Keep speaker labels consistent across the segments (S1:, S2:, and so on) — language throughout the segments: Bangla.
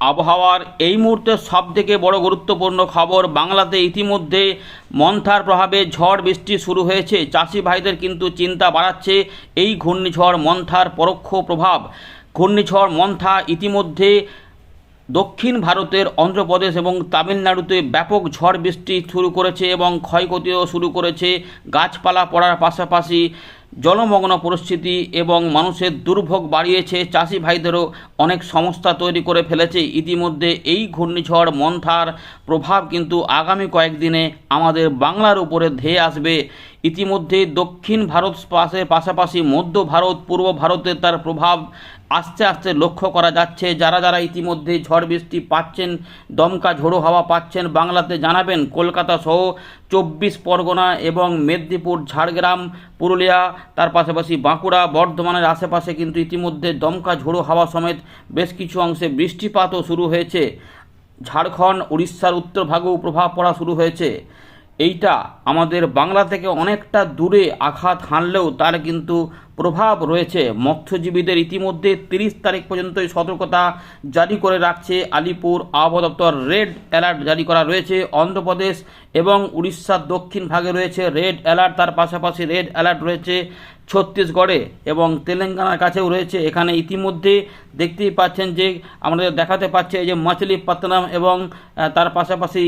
S1: আবহাওয়ার এই মুহূর্তে সবথেকে বড় গুরুত্বপূর্ণ খবর বাংলাতে ইতিমধ্যে মন্থার প্রভাবে ঝড় বৃষ্টি শুরু হয়েছে। চাষি ভাইদের কিন্তু চিন্তা বাড়াচ্ছে এই ঘূর্ণিঝড় মন্থার পরোক্ষ প্রভাব। ঘূর্ণিঝড় মন্থা ইতিমধ্যে দক্ষিণ ভারতের অন্ধ্রপ্রদেশ এবং তামিলনাড়ুতে ব্যাপক ঝড় বৃষ্টি শুরু করেছে এবং ক্ষয়ক্ষতিও শুরু করেছে। গাছপালা পড়ার পাশাপাশি জলমগ্ন পরিস্থিতি এবং মানুষের দুর্ভোগ বাড়িয়েছে, চাষি ভাইদেরও অনেক সমস্যা তৈরি করে ফেলেছে। ইতিমধ্যে এই ঘূর্ণিঝড় মন্থার প্রভাব কিন্তু আগামী কয়েকদিনে আমাদের বাংলার উপরে ধেয়ে আসবে। ইতিমধ্যে দক্ষিণ ভারত পাশের পাশাপাশি মধ্য ভারত, পূর্ব ভারতে তার প্রভাব আস্তে আস্তে লক্ষ্য করা যাচ্ছে। যারা যারা ইতিমধ্যে ঝড় বৃষ্টি পাচ্ছেন, দমকা ঝোড়ো হাওয়া পাচ্ছেন, বাংলাতে জানাবেন কলকাতা সহ চব্বিশ পরগনা এবং মেদিনীপুর, ঝাড়গ্রাম, পুরুলিয়া, তার পাশাপাশি বাঁকুড়া, বর্ধমানের আশেপাশে কিন্তু ইতিমধ্যে দমকা ঝোড়ো হাওয়া সমেত বেশ কিছু অংশে বৃষ্টিপাতও শুরু হয়েছে। ঝাড়খণ্ড, উড়িষ্যার উত্তর ভাগেও প্রভাব পড়া শুরু হয়েছে। এইটা আমাদের বাংলা থেকে অনেকটা দূরে আঘাত হানলেও তার কিন্তু প্রভাব রয়েছে। মৎস্যজীবীদের ইতিমধ্যে তিরিশ তারিখ পর্যন্ত সতর্কতা জারি করে রাখছে আলিপুর আবহাওয়া দপ্তর। রেড অ্যালার্ট জারি করা রয়েছে অন্ধ্রপ্রদেশ এবং উড়িষ্যার দক্ষিণ ভাগে রয়েছে রেড অ্যালার্ট। তার পাশাপাশি রেড অ্যালার্ট রয়েছে ছত্তিশগড়ে এবং তেলেঙ্গানার কাছেও রয়েছে। এখানে ইতিমধ্যে দেখতেই পাচ্ছেন যে, আমাদের দেখাতে পাচ্ছে এই যে মাছলিপত্তনম এবং তার পাশাপাশি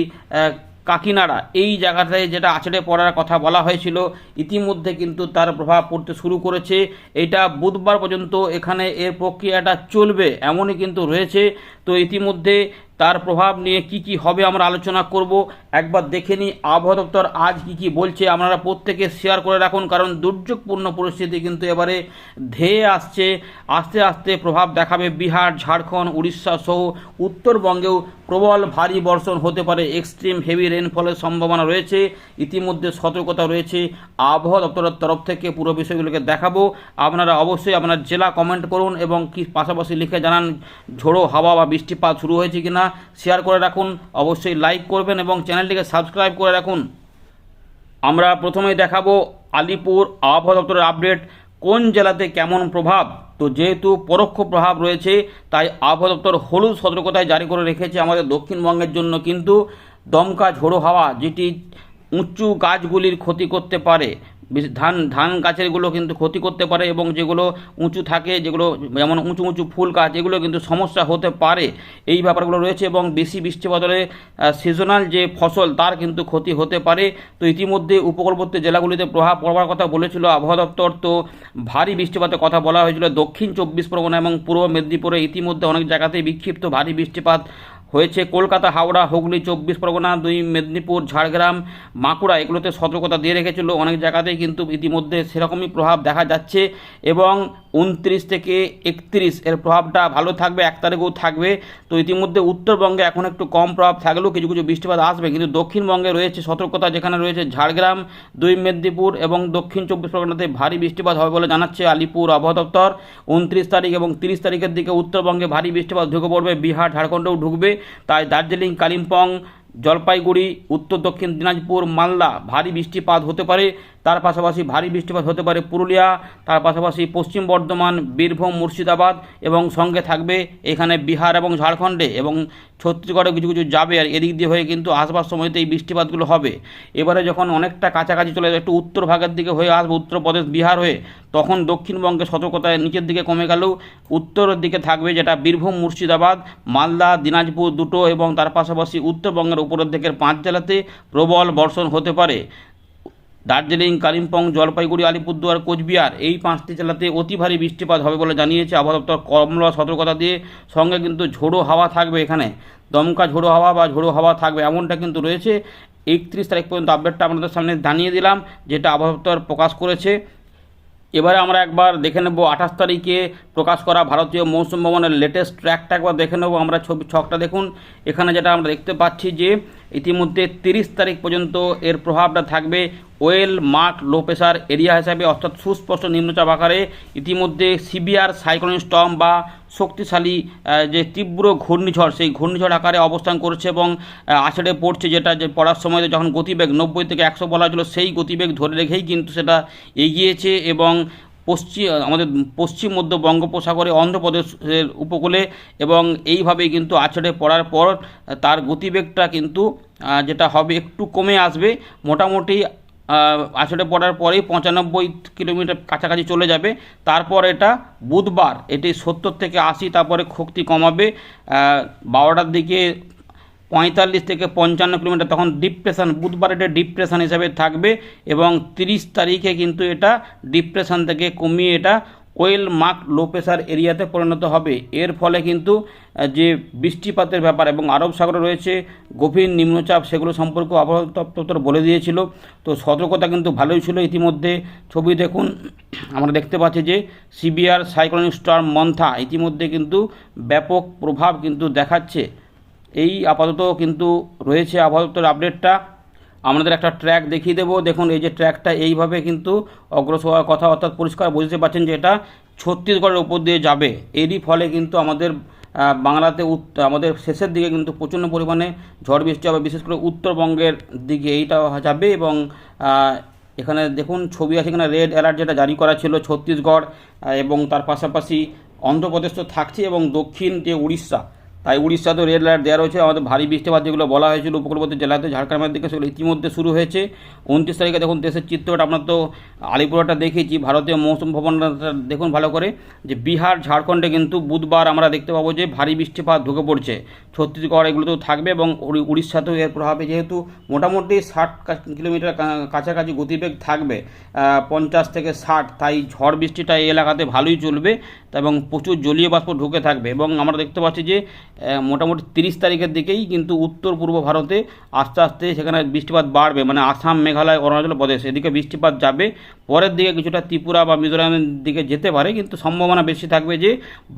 S1: কাকিনাড়া, এই জায়গাটায় যেটা আছড়ে পড়ার কথা বলা হয়েছিল, ইতিমধ্যে কিন্তু তার প্রভাব পড়তে শুরু করেছে। এটা বুধবার পর্যন্ত এখানে এর প্রক্রিয়াটা চলবে, এমনই কিন্তু রয়েছে। তো ইতিমধ্যে তার প্রভাব নিয়ে কি কি হবে আমরা আলোচনা করব। একবার দেখে নিই, আবহাওয়া দপ্তর আজ কি কি বলছে, আপনারা প্রত্যেকে শেয়ার করে রাখুন, কারণ দুর্যোগপূর্ণ পরিস্থিতি কিন্তু এবারে ধেয়ে আসছে। আস্তে আস্তে প্রভাব দেখাবে বিহার, ঝাড়খণ্ড, উড়িষ্যা সহ উত্তরবঙ্গেও প্রবল ভারী বর্ষণ হতে পারে। এক্সট্রিম হেভি রেনফলের সম্ভাবনা রয়েছে। ইতিমধ্যে সতর্কতা রয়েছে। আবহাওয়া দপ্তরের তরফ থেকে পুরো বিষয়গুলোকে দেখাবো। আপনারা অবশ্যই আপনার জেলা কমেন্ট করুন এবং কি পাশাপাশি লিখে জানান, ঝোড়ো হাওয়া বা বৃষ্টিপাত শুরু হয়েছে কি না শেয়ার করে রাখুন। অবশ্যই লাইক করবেন এবং চ্যানেলটিকে সাবস্ক্রাইব করে রাখুন। আমরা প্রথমেই দেখাবো আলিপুর আবহাওয়া দপ্তরের আপডেট কোন জেলাতে কেমন প্রভাব? তো যেহেতু পরোক্ষ প্রভাব রয়েছে, তাই আবহাওয়া দপ্তর হলুদ সতর্কতায় জারি করে রেখেছে আমাদের দক্ষিণবঙ্গের জন্য। কিন্তু দমকা ঝোড়ো হাওয়া যেটি উঁচু গাছগুলির ক্ষতি করতে পারে ধান ধান গাছেরগুলো কিন্তু ক্ষতি করতে পারে এবং যেগুলো উঁচু থাকে, যেগুলো যেমন উঁচু উঁচু ফুল গাছ, এগুলো কিন্তু সমস্যা হতে পারে। এই ব্যাপারগুলো রয়েছে এবং বেশি বৃষ্টিপাতরে সিজনাল যে ফসল, তার কিন্তু ক্ষতি হতে পারে। তো ইতিমধ্যে উপকূলবর্তী জেলাগুলিতে প্রভাব পড়বার কথা বলেছিল আবহাওয়া দপ্তর। তো ভারী বৃষ্টিপাতের কথা বলা হয়েছিল দক্ষিণ চব্বিশ পরগনা এবং পূর্ব মেদিনীপুরে। ইতিমধ্যে অনেক জায়গাতেই বিক্ষিপ্ত ভারী বৃষ্টিপাত হয়েছে কলকাতা, হাওড়া, হুগলি, চব্বিশ পরগনা, দুই মেদিনীপুর, ঝাড়গ্রাম, বাঁকুড়া। এগুলোতে সতর্কতা দিয়ে রেখেছিল অনেক জায়গাতেই কিন্তু ইতিমধ্যে সেরকমই প্রভাব দেখা যাচ্ছে এবং উনত্রিশ থেকে একত্রিশ এর প্রভাবটা ভালো থাকবে, এক তারিখেও থাকবে। তো ইতিমধ্যে উত্তরবঙ্গে এখন একটু কম প্রভাব থাকলেও কিছু কিছু বৃষ্টিপাত আসবে। কিন্তু দক্ষিণবঙ্গে রয়েছে সতর্কতা, যেখানে রয়েছে ঝাড়গ্রাম, দুই মেদিনীপুর এবং দক্ষিণ চব্বিশ পরগনাতে ভারী বৃষ্টিপাত হবে বলে জানাচ্ছে আলিপুর আবহাওয়া দপ্তর। উনত্রিশ তারিখ এবং তিরিশ তারিখের দিকে উত্তরবঙ্গে ভারী বৃষ্টিপাত ঢুকে পড়বে। বিহার, ঝাড়খণ্ডেও ঢুকবে। তাই দার্জিলিং কালিম্পং জলপাইগুড়ি উত্তর দক্ষিণ দিনাজপুর মালদা ভারী বৃষ্টিপাত হতে পারে। তার পাশাপাশি ভারী বৃষ্টিপাত হতে পারে পুরুলিয়া, তার পাশাপাশি পশ্চিম বর্ধমান, বীরভূম, মুর্শিদাবাদ এবং সঙ্গে থাকবে এখানে বিহার এবং ঝাড়খণ্ডে এবং ছত্তিশগড়ে কিছু কিছু যাবে আর এদিক দিয়ে হয়ে কিন্তু আসবার সময়তে এই বৃষ্টিপাতগুলো হবে। এবারে যখন অনেকটা কাছাকাছি চলে যাবে একটু উত্তর ভাগের দিকে হয়ে আসবে, উত্তরপ্রদেশ, বিহার হয়ে, তখন দক্ষিণবঙ্গে সতর্কতায় নিচের দিকে কমে গেলেও উত্তরের দিকে থাকবে যেটা বীরভূম, মুর্শিদাবাদ, মালদা, দিনাজপুর দুটো এবং তার পাশাপাশি উত্তরবঙ্গের উপরের দিকের পাঁচ জেলাতে প্রবল বর্ষণ হতে পারে। দার্জিলিং, কালিম্পং, জলপাইগুড়ি, আলিপুরদুয়ার, কোচবিহার এই পাঁচটি জেলাতে অতি ভারী বৃষ্টিপাত হবে বলে জানিয়েছে আবহাওয়া দপ্তর। কমলা সতর্কতা দিয়ে সঙ্গে কিন্তু ঝোড়ো হাওয়া থাকবে এখানে। দমকা ঝোড়ো হাওয়া বা ঝোড়ো হাওয়া থাকবে এমনটা কিন্তু রয়েছে। একত্রিশ তারিখ পর্যন্ত আপডেটটা আপনাদের সামনে জানিয়ে দিলাম, যেটা আবহাওয়া দপ্তর প্রকাশ করেছে। এবারে আমরা একবার দেখে নেব আঠাশ তারিখে প্রকাশ করা ভারতীয় মৌসুম ভবনের লেটেস্ট ট্র্যাকটা একবার দেখে নেব। আমরা ছবি ছকটা দেখুন। এখানে যেটা আমরা দেখতে পাচ্ছি যে ইতিমধ্যে তিরিশ তারিখ পর্যন্ত এর প্রভাবটা থাকবে well mark low pressure area হিসাবে, অর্থাৎ সুস্পষ্ট নিম্নচাপ আকারে। ইতিমধ্যে সিবিআর সাইক্লোনিক স্টম বা শক্তিশালী যে তীব্র ঘূর্ণিঝড়, সেই ঘূর্ণিঝড় আকারে অবস্থান করছে এবং আছড়ে পড়ছে যেটা যে পড়ার সময় যখন গতিবেগ নব্বই থেকে একশো বলা হয়েছিল, সেই গতিবেগ ধরে রেখেই কিন্তু সেটা এগিয়েছে এবং পশ্চিম আমাদের পশ্চিম মধ্য বঙ্গোপসাগরে, অন্ধ্রপ্রদেশের উপকূলে এবং এইভাবেই কিন্তু আছড়ে পড়ার পর, তার গতিবেগটা কিন্তু যেটা হবে একটু কমে আসবে। মোটামুটি আছড়ে পড়ার পরেই পঁচানব্বই কিলোমিটার কাছাকাছি চলে যাবে। তারপর এটা বুধবার, এটি সত্তর থেকে আশি, তারপরে শক্তি কমাবে। বারোটার দিকে পঁয়তাল্লিশ থেকে পঞ্চান্ন কিলোমিটার, তখন ডিপ্রেশান, বুধবার এটা ডিপ্রেশান হিসাবে থাকবে এবং তিরিশ তারিখে কিন্তু এটা ডিপ্রেশান থেকে কমিয়ে এটা ওয়েল মার্ক লো প্রেশার এরিয়াতে পরিণত হবে। এর ফলে কিন্তু যে বৃষ্টিপাতের ব্যাপার এবং আরব সাগরে রয়েছে, গভীর নিম্নচাপ সেগুলো সম্পর্কে আবহাওয়া দপ্তর বলে দিয়েছিল। তো সতর্কতা কিন্তু ভালোই ছিল ইতিমধ্যে। ছবি দেখুন, আমরা দেখতে পাচ্ছি যে সিবিআর সাইক্লোনিক স্টর্ম মন্থা ইতিমধ্যে কিন্তু ব্যাপক প্রভাব কিন্তু দেখাচ্ছে। এই আপাতত কিন্তু রয়েছে আবহাওয়া দপ্তরের আপডেটটা। আমাদের একটা ট্র্যাক দেখিয়ে দেবো। দেখুন, এই যে ট্র্যাকটা এইভাবে কিন্তু অগ্রসর হওয়ার কথা অর্থাৎ পরিষ্কার বুঝতে পারছেন যে এটা ছত্তিশগড়ের উপর দিয়ে যাবে। এরই ফলে কিন্তু আমাদের বাংলাতে আমাদের শেষের দিকে কিন্তু প্রচণ্ড পরিমাণে ঝড় বৃষ্টি হবে, বিশেষ করে উত্তরবঙ্গের দিকে। এইটা যাবে এবং এখানে দেখুন, ছবি আছে এখানে রেড অ্যালার্ট যেটা জারি করা ছিল ছত্তিশগড় এবং তার পাশাপাশি অন্ধ্রপ্রদেশ তো থাকছে এবং দক্ষিণ যে উড়িষ্যা। তাই উড়িষ্যাতেও রেড অ্যালার্ট দেওয়া রয়েছে। আমাদের ভারী বৃষ্টিপাত যেগুলো বলা হয়েছিল উপকূলবর্তী জেলাতে ঝাড়খণ্ডের দিকে সেগুলো ইতিমধ্যে শুরু হয়েছে। উনত্রিশ তারিখে দেখুন দেশের চিত্রটা আপনার তো আলিপুরটা দেখেছি ভারতীয় মৌসুম ভবনটা দেখুন ভালো করে। যে বিহার, ঝাড়খণ্ডে কিন্তু বুধবার আমরা দেখতে পাবো যে ভারী বৃষ্টিপাত ঢুকে পড়ছে। ছত্তিশগড় এগুলোতেও থাকবে এবং উড়িষ্যাতেও এর প্রভাবে যেহেতু মোটামুটি ষাট কিলোমিটার কাছাকাছি গতিবেগ থাকবে পঞ্চাশ থেকে ষাট। তাই ঝড় বৃষ্টিটা এই এলাকাতে ভালোই চলবে এবং প্রচুর জলীয় বাষ্প ঢুকে থাকবে। এবং আমরা দেখতে পাচ্ছি যে মোটামুটি তিরিশ তারিখের দিকেই কিন্তু উত্তর পূর্ব ভারতে আস্তে আস্তে সেখানে বৃষ্টিপাত বাড়বে মানে আসাম, মেঘালয়, অরুণাচল প্রদেশ, এদিকে বৃষ্টিপাত যাবে। পরের দিকে কিছুটা ত্রিপুরা বা মিজোরামের দিকে যেতে পারে, কিন্তু সম্ভাবনা বেশি থাকবে যে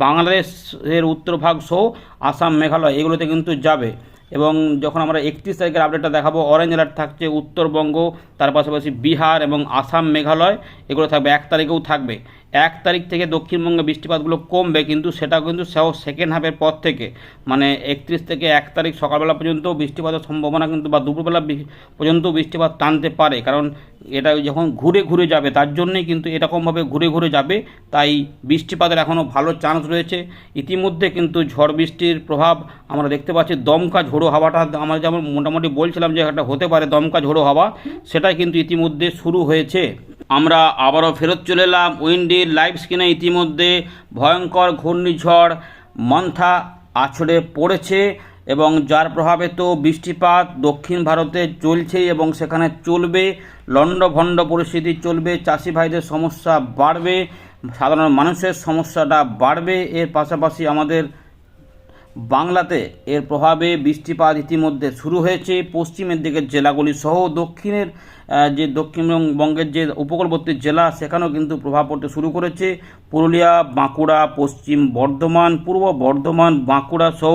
S1: বাংলাদেশের উত্তরভাগ সহ আসাম, মেঘালয় এগুলোতে কিন্তু যাবে। এবং যখন আমরা একত্রিশ তারিখের আপডেটটা দেখাবো অরেঞ্জ অ্যালার্ট থাকছে উত্তরবঙ্গ, তার পাশাপাশি বিহার এবং আসাম, মেঘালয় এগুলো থাকবে, এক তারিখেও থাকবে। এক তারিখ থেকে দক্ষিণবঙ্গে বৃষ্টিপাতগুলো কমবে, কিন্তু সেটা কিন্তু সেও সেকেন্ড হাফের পর থেকে। মানে একত্রিশ থেকে এক তারিখ সকালবেলা পর্যন্ত বৃষ্টিপাতের সম্ভাবনা কিন্তু বা দুপুরবেলা পর্যন্ত বৃষ্টিপাত টানতে পারে। কারণ এটা যখন ঘুরে ঘুরে যাবে, তার জন্যই কিন্তু এরকমভাবে ঘুরে ঘুরে যাবে। তাই বৃষ্টিপাতের এখনও ভালো চান্স রয়েছে। ইতিমধ্যে কিন্তু ঝড় বৃষ্টির প্রভাব আমরা দেখতে পাচ্ছি, দমকা ঝোড়ো হাওয়াটা আমরা যেমন মোটামুটি বলছিলাম যে একটা হতে পারে দমকা ঝোড়ো হাওয়া, সেটাই কিন্তু ইতিমধ্যে শুরু হয়েছে। আমরা আবারও ফেরত চলে এলাম উইন্ডির লাইভ স্ক্রিনে ইতিমধ্যে ভয়ঙ্কর ঘূর্ণিঝড় মন্থা আছড়ে পড়েছে এবং যার প্রভাবে তো বৃষ্টিপাত দক্ষিণ ভারতে চলছে এবং সেখানে চলবে, লণ্ডভণ্ড পরিস্থিতি চলবে, চাষি ভাইদের সমস্যা বাড়বে, সাধারণ মানুষের সমস্যাটা বাড়বে, এর পাশাপাশি আমাদের বাংলাতে এর প্রভাবে বৃষ্টিপাত ইতিমধ্যে শুরু হয়েছে, পশ্চিমের দিকের জেলাগুলি সহ দক্ষিণের যে দক্ষিণবঙ্গের যে উপকূলবর্তী জেলা, সেখানেও কিন্তু প্রভাব পড়তে শুরু করেছে। পুরুলিয়া, বাঁকুড়া, পশ্চিম বর্ধমান, পূর্ব বর্ধমান, বাঁকুড়া সহ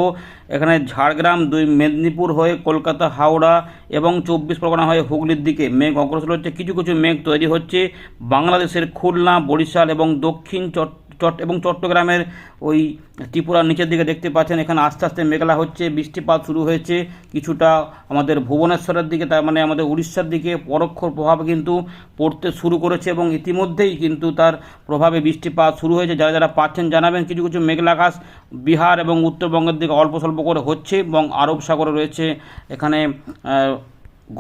S1: এখানে ঝাড়গ্রাম, দুই মেদিনীপুর হয়ে কলকাতা, হাওড়া এবং চব্বিশ পরগনা হয়ে হুগলির দিকে মেঘ অগ্রসর হচ্ছে। কিছু কিছু মেঘ তৈরি হচ্ছে। বাংলাদেশের খুলনা, বরিশাল এবং দক্ষিণ চট চট, এবং চট্টগ্রামের ওই ত্রিপুরার নিচের দিকে দেখতে পাচ্ছেন, এখানে আস্তে আস্তে মেঘলা হচ্ছে, বৃষ্টিপাত শুরু হয়েছে, কিছুটা আমাদের ভুবনেশ্বরের দিকে, তার মানে আমাদের উড়িষ্যার দিকে পরোক্ষ প্রভাব কিন্তু পড়তে শুরু করেছে এবং ইতিমধ্যেই কিন্তু তার প্রভাবে বৃষ্টিপাত শুরু হয়েছে। যারা যারা পাচ্ছেন জানাবেন, কিছু কিছু মেঘলা আকাশ, বিহার এবং উত্তরবঙ্গের দিকে অল্প স্বল্প করে হচ্ছে এবং আরব সাগরে রয়েছে। এখানে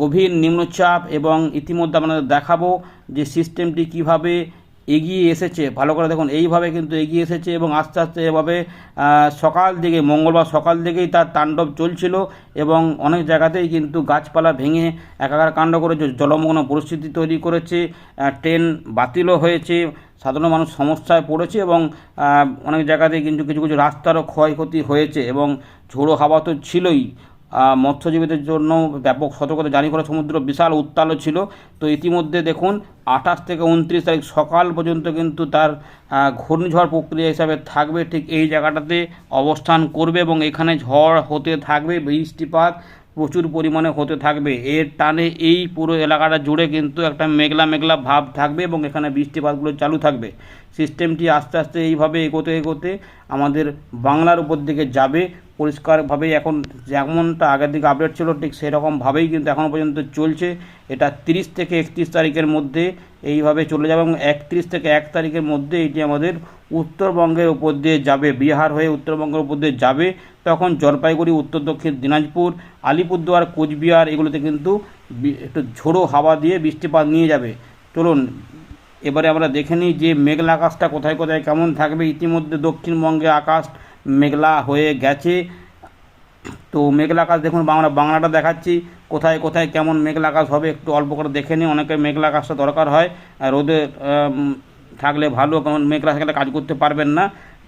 S1: গভীর নিম্নচাপ এবং ইতিমধ্যে আপনাদের দেখাবো যে সিস্টেমটি কীভাবে এগিয়ে এসেছে। ভালো করে দেখুন, এইভাবে কিন্তু এগিয়ে এসেছে এবং আস্তে আস্তে এভাবে সকাল দিকে মঙ্গলবার সকাল দিকেই তার তাণ্ডব চলছিল এবং অনেক জায়গাতেই কিন্তু গাছপালা ভেঙে একাকার কাণ্ড করেছে, জলমগ্ন পরিস্থিতি তৈরি করেছে ট্রেন বাতিলও হয়েছে, সাধারণ মানুষ সমস্যায় পড়েছে এবং অনেক জায়গাতেই কিন্তু কিছু কিছু রাস্তারও ক্ষয়ক্ষতি হয়েছে এবং ঝোড়ো হাওয়া তো ছিলই। মৎস্যজীবীদের জন্য ব্যাপক সতর্কতা জারি করা সমুদ্র বিশাল উত্তালও ছিল। তো ইতিমধ্যে দেখুন, আঠাশ থেকে উনত্রিশ তারিখ সকাল পর্যন্ত কিন্তু তার ঘূর্ণিঝড় প্রক্রিয়া হিসাবে থাকবে। ঠিক এই জায়গাটাতে অবস্থান করবে এবং এখানে ঝড় হতে থাকবে, বৃষ্টিপাত প্রচুর পরিমাণে হতে থাকবে। এর টানে এই পুরো এলাকাটা জুড়ে কিন্তু একটা মেঘলা মেঘলা ভাব থাকবে এবং এখানে বৃষ্টিপাতগুলো চালু থাকবে। সিস্টেমটি আস্তে আস্তে এইভাবে এগোতে এগোতে আমাদের বাংলার উপর দিকে যাবে। পরিষ্কারভাবে এখন যেমনটা আগের দিকে আপডেট ছিল, ঠিক সেরকমভাবেই কিন্তু এখনও পর্যন্ত চলছে। এটা তিরিশ থেকে একত্রিশ তারিখের মধ্যে এইভাবে চলে যাবে এবং একত্রিশ থেকে এক তারিখের মধ্যে এটি আমাদের উত্তরবঙ্গের উপর দিয়ে যাবে। বিহার হয়ে উত্তরবঙ্গের উপর দিয়ে যাবে তখন জলপাইগুড়ি, উত্তর দক্ষিণ দিনাজপুর, আলিপুরদুয়ার, কোচবিহার এগুলোতে কিন্তু একটু ঝোড়ো হাওয়া দিয়ে বৃষ্টিপাত নিয়ে যাবে। চলুন, এবারে আমরা দেখে নিই যে মেঘলা আকাশটা কোথায় কোথায় কেমন থাকবে। ইতিমধ্যে দক্ষিণবঙ্গে আকাশ মেঘলা হয়ে গেছে। তো মেঘলা আকাশ দেখুন আমরা বাংলাটা দেখাচ্ছি। কোথায় কোথায় কেমন মেঘলা আকাশ হবে একটু অল্প করে দেখে নিই অনেকে মেঘলা আকাশটা দরকার হয়। রোদে থাকলে ভালো কারণ মেঘলা থাকলে কাজ করতে পারবেন না।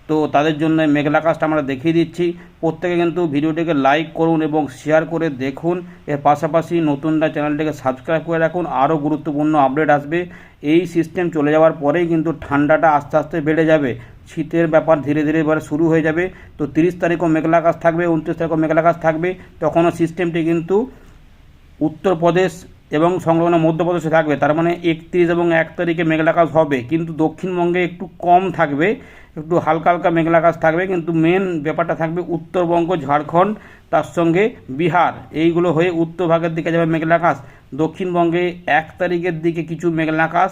S1: তো তাদের জন্য মেঘলা আকাশটা আমরা দেখিয়ে দিচ্ছি। প্রত্যেকে কিন্তু ভিডিওটিকে লাইক করুন এবং শেয়ার করে দেখুন। এর পাশাপাশি নতুনরা চ্যানেলটিকে সাবস্ক্রাইব করে রাখুন। আরও গুরুত্বপূর্ণ আপডেট আসবে। এই সিস্টেম চলে যাওয়ার পরেই কিন্তু ঠান্ডাটা আস্তে আস্তে বেড়ে যাবে। শীতের ব্যাপার ধীরে ধীরে এবার শুরু হয়ে যাবে। তো তিরিশ তারিখও মেঘলা আকাশ থাকবে, উনত্রিশ তারিখও মেঘলা আকাশ থাকবে। তখনও সিস্টেমটি কিন্তু উত্তরপ্রদেশ এবং সংলগ্ন মধ্যপ্রদেশে থাকবে। তার মানে একত্রিশ এবং এক তারিখে মেঘলাকাশ হবে। কিন্তু দক্ষিণবঙ্গে একটু কম থাকবে, একটু হালকা হালকা মেঘলাকাশ থাকবে। কিন্তু মেন ব্যাপারটা থাকবে উত্তরবঙ্গ, ঝাড়খণ্ড, তার সঙ্গে বিহার। এইগুলো হয়ে উত্তর ভাগের দিকে যাবে মেঘলাকাশ দক্ষিণবঙ্গে এক তারিখের দিকে কিছু মেঘলাকাশ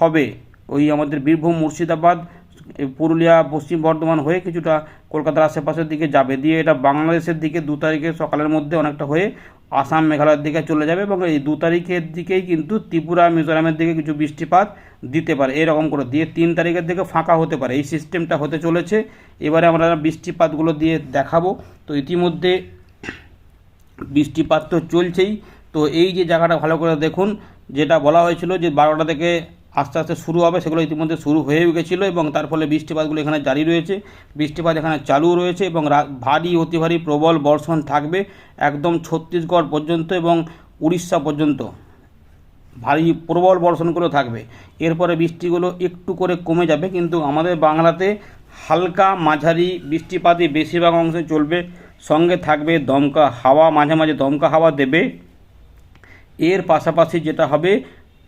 S1: হবে। ওই আমাদের বীরভূম, মুর্শিদাবাদ পুরুলিয়া, পশ্চিম বর্ধমান হয়ে কিছুটা কলকাতার আশেপাশের দিকে যাবে। দিয়ে এটা বাংলাদেশের দিকে দু তারিখে সকালের মধ্যে অনেকটা হয়ে আসাম, মেঘালয়ের দিকে চলে যাবে এবং এই দু তারিখের দিকেই কিন্তু ত্রিপুরা, মিজোরামের দিকে কিছু বৃষ্টিপাত দিতে পারে, এরকম করে। দিয়ে তিন তারিখের দিকে ফাঁকা হতে পারে। এই সিস্টেমটা হতে চলেছে। এবারে আমরা বৃষ্টিপাতগুলো দিয়ে দেখাবো। তো ইতিমধ্যে বৃষ্টিপাত তো চলছেই। তো এই যে জায়গাটা ভালো করে দেখুন, যেটা বলা হয়েছিল যে বারোটা থেকে আস্তে আস্তে শুরু হবে, সেগুলো ইতিমধ্যে শুরু হয়েও গেছিল এবং তার ফলে বৃষ্টিপাতগুলো এখানে জারি রয়েছে। বৃষ্টিপাত এখানে চালু রয়েছে এবং ভারী অতি ভারী প্রবল বর্ষণ থাকবে একদম ছত্তিশগড় পর্যন্ত এবং উড়িষ্যা পর্যন্ত। ভারী, প্রবল বর্ষণগুলো থাকবে। এরপরে বৃষ্টিগুলো একটু করে কমে যাবে, কিন্তু আমাদের বাংলাতে হালকা মাঝারি বৃষ্টিপাতই বেশিরভাগ অংশে চলবে, সঙ্গে থাকবে দমকা হাওয়া, মাঝে মাঝে দমকা হাওয়া দেবে। এর পাশাপাশি যেটা হবে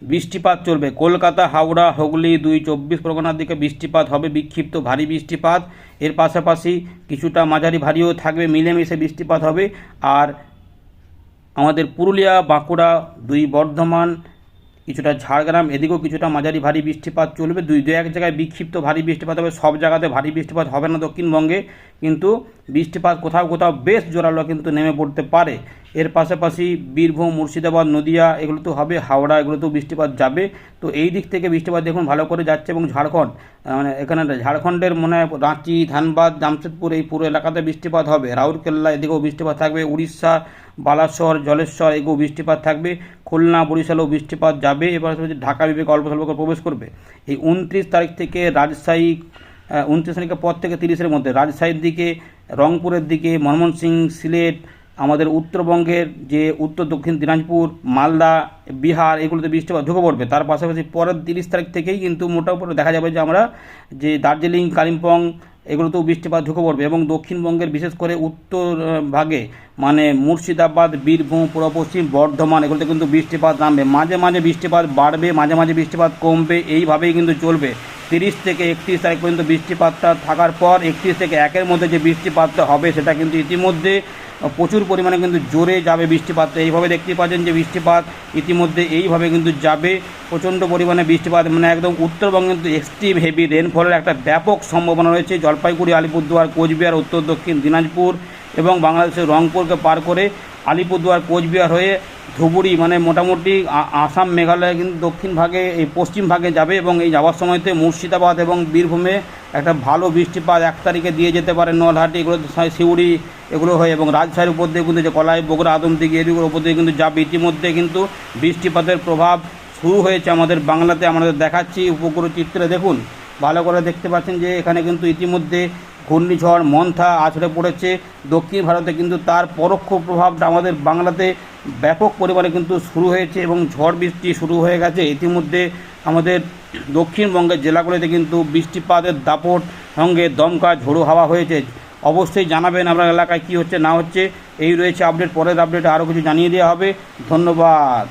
S1: বৃষ্টিপাত চলবে। কলকাতা, হাওড়া, হুগলি দুই চব্বিশ পরগনার দিকে বৃষ্টিপাত হবে, বিক্ষিপ্ত ভারী বৃষ্টিপাত। এর পাশাপাশি কিছুটা মাঝারি ভারীও থাকবে, মিলেমিশে বৃষ্টিপাত হবে। আর আমাদের পুরুলিয়া, বাঁকুড়া দুই বর্ধমান, কিছুটা ঝাড়গ্রাম, এদিকেও কিছুটা মাঝারি ভারী বৃষ্টিপাত চলবে। দুই, দু এক জায়গায় বিক্ষিপ্ত ভারী বৃষ্টিপাত হবে, সব জায়গাতে ভারী বৃষ্টিপাত হবে না দক্ষিণবঙ্গে। কিন্তু বৃষ্টিপাত কোথাও কোথাও বেশ জোরালো কিন্তু নেমে পড়তে পারে। এর পাশাপাশি বীরভূম, মুর্শিদাবাদ, নদিয়া, এগুলো তো হবে, হাওড়া এগুলোতেও বৃষ্টিপাত যাবে। তো এই দিক থেকে বৃষ্টিপাত দেখুন ভালো করে যাচ্ছে এবং ঝাড়খণ্ড মানে এখানে ঝাড়খণ্ডের মনে হয় রাঁচি, ধানবাদ, জামশেদপুর এই পুরো এলাকাতে বৃষ্টিপাত হবে। রাউরকেল্লা, এদিকেও বৃষ্টিপাত থাকবে। উড়িষ্যা, বালাসর, জলেশ্বর এগুলো বৃষ্টিপাত থাকবে। খুলনা, বরিশালেও বৃষ্টিপাত যাবে। এবার ঢাকা বিবেক অল্প স্বল্প করে প্রবেশ করবে। এই উনত্রিশ তারিখ থেকে রাজশাহী উনত্রিশ তারিখের পর থেকে তিরিশের মধ্যে রাজশাহীর দিকে রংপুরের দিকে ময়মনসিংহ সিলেট, আমাদের উত্তরবঙ্গের যে উত্তর, দক্ষিণ দিনাজপুর, মালদা, বিহার, এগুলোতে বৃষ্টিপাত ঢুকে পড়বে। তার পাশাপাশি পরের তিরিশ তারিখ থেকেই কিন্তু মোটামুটি দেখা যাবে যে আমরা যে দার্জিলিং, কালিম্পং, এগুলোতেও বৃষ্টিপাত ঢুকে পড়বে এবং দক্ষিণবঙ্গের বিশেষ করে উত্তর ভাগে মানে মুর্শিদাবাদ, বীরভূম পূর্ব পশ্চিম, বর্ধমান এগুলোতে কিন্তু বৃষ্টিপাত নামবে। মাঝে মাঝে বৃষ্টিপাত বাড়বে, মাঝে মাঝে বৃষ্টিপাত কমবে, এইভাবেই কিন্তু চলবে। তিরিশ থেকে একত্রিশ তারিখ পর্যন্ত বৃষ্টিপাতটা থাকার পর একত্রিশ থেকে একের মধ্যে যে বৃষ্টিপাতটা হবে সেটা কিন্তু ইতিমধ্যে প্রচুর পরিমাণে কিন্তু জোরে যাবে বৃষ্টিপাতটা এইভাবে দেখতে পাচ্ছেন যে বৃষ্টিপাত ইতিমধ্যে এইভাবে কিন্তু যাবে। প্রচণ্ড পরিমাণে বৃষ্টিপাত মানে একদম উত্তরবঙ্গে কিন্তু এক্সট্রিম হেভি রেনফলের একটা ব্যাপক সম্ভাবনা রয়েছে। জলপাইগুড়ি, আলিপুরদুয়ার, কোচবিহার, উত্তর দক্ষিণ দিনাজপুর এবং বাংলাদেশের রংপুরকে পার করে আলিপুরদুয়ার, কোচবিহার হয়ে ধুবুরি মানে মোটামুটি আসাম, মেঘালয় কিন্তু দক্ষিণ ভাগে, এই পশ্চিম ভাগে যাবে এবং এই যাওয়ার সময়তে মুর্শিদাবাদ এবং বীরভূমে একটা ভালো বৃষ্টিপাত এক তারিখে দিয়ে যেতে পারে নলহাটি, এগুলো সিউড়ি এগুলো হয় এবং রাজশাহীর উপর দিয়ে কিন্তু যে কলাই, বগুড়া আদমদিঘি এদিকের উপর দিয়ে কিন্তু যাবে। ইতিমধ্যে কিন্তু বৃষ্টিপাতের প্রভাব শুরু হয়েছে আমাদের বাংলাতে। আমাদের দেখাচ্ছি উপগ্রহ চিত্রে। দেখুন, ভালো করে দেখতে পাচ্ছেন যে এখানে কিন্তু ইতিমধ্যে ঘূর্ণিঝড়, মন্থা আছড়ে পড়েছে। দক্ষিণ ভারতে কিন্তু তার পরোক্ষ প্রভাবটা আমাদের বাংলাতে ব্যাপক পরিমাণে কিন্তু শুরু হয়েছে এবং ঝড় বৃষ্টি শুরু হয়ে গেছে। ইতিমধ্যে আমাদের দক্ষিণবঙ্গের জেলাগুলিতে কিন্তু বৃষ্টিপাতের দাপট সঙ্গে দমকা ঝোড়ো হাওয়া হয়েছে। অবশ্যই জানাবেন আপনার এলাকায় কী হচ্ছে, না হচ্ছে। এই রয়েছে আপডেট, পরের আপডেটে আরও কিছু জানিয়ে দেওয়া হবে। ধন্যবাদ।